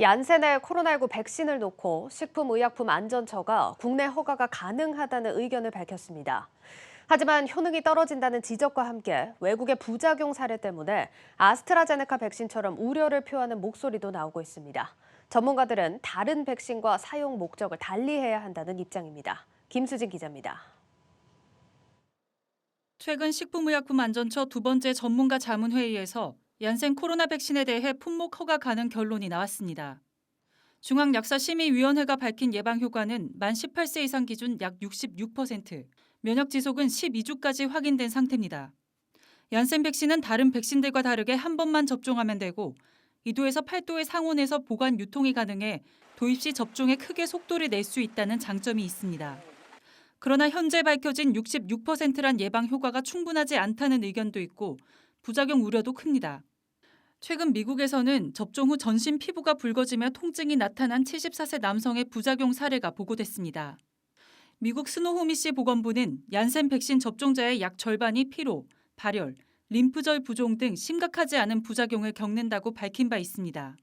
얀센의 코로나19 백신을 놓고 식품의약품안전처가 국내 허가가 가능하다는 의견을 밝혔습니다. 하지만 효능이 떨어진다는 지적과 함께 외국의 부작용 사례 때문에 아스트라제네카 백신처럼 우려를 표하는 목소리도 나오고 있습니다. 전문가들은 다른 백신과 사용 목적을 달리해야 한다는 입장입니다. 김수진 기자입니다. 최근 식품의약품안전처 두 번째 전문가 자문회의에서 얀센 코로나 백신에 대해 품목 허가 가능 결론이 나왔습니다. 중앙약사심의위원회가 밝힌 예방 효과는 만 18세 이상 기준 약 66%, 면역 지속은 12주까지 확인된 상태입니다. 얀센 백신은 다른 백신들과 다르게 한 번만 접종하면 되고 2도에서 8도의 상온에서 보관 유통이 가능해 도입 시 접종에 크게 속도를 낼 수 있다는 장점이 있습니다. 그러나 현재 밝혀진 66%란 예방 효과가 충분하지 않다는 의견도 있고 부작용 우려도 큽니다. 최근 미국에서는 접종 후 전신 피부가 붉어지며 통증이 나타난 74세 남성의 부작용 사례가 보고됐습니다. 미국 스노호미시 보건부는 얀센 백신 접종자의 약 절반이 피로, 발열, 림프절 부종 등 심각하지 않은 부작용을 겪는다고 밝힌 바 있습니다.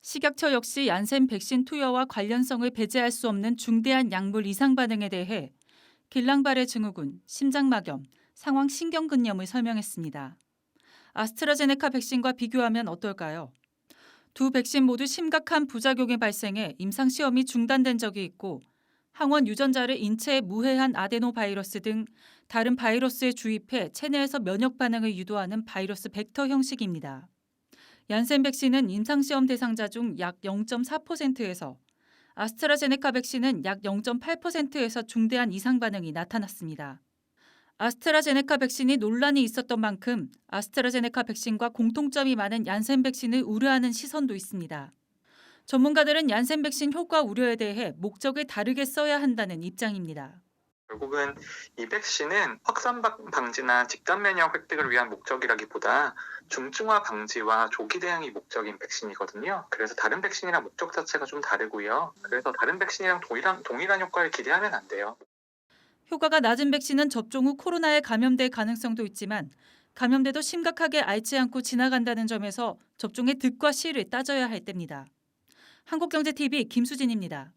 식약처 역시 얀센 백신 투여와 관련성을 배제할 수 없는 중대한 약물 이상 반응에 대해 길랑발의 증후군, 심장막염, 상황 신경근염을 설명했습니다. 아스트라제네카 백신과 비교하면 어떨까요? 두 백신 모두 심각한 부작용이 발생해 임상 시험이 중단된 적이 있고 항원 유전자를 인체에 무해한 아데노 바이러스 등 다른 바이러스에 주입해 체내에서 면역 반응을 유도하는 바이러스 벡터 형식입니다. 얀센 백신은 임상 시험 대상자 중 약 0.4%에서 아스트라제네카 백신은 약 0.8%에서 중대한 이상 반응이 나타났습니다. 아스트라제네카 백신이 논란이 있었던 만큼 아스트라제네카 백신과 공통점이 많은 얀센 백신을 우려하는 시선도 있습니다. 전문가들은 얀센 백신 효과 우려에 대해 목적을 다르게 써야 한다는 입장입니다. 결국은 이 백신은 확산 방- 방지나 집단 면역 획득을 위한 목적이라기보다 중증화 방지와 조기 대응이 목적인 백신이거든요. 그래서 다른 백신이랑 목적 자체가 좀 다르고요. 그래서 다른 백신이랑 동일한, 동일한 효과를 기대하면 안 돼요. 효과가 낮은 백신은 접종 후 코로나에 감염될 가능성도 있지만 감염돼도 심각하게 앓지 않고 지나간다는 점에서 접종의 득과 실을 따져야 할 때입니다. 한국경제TV 김수진입니다.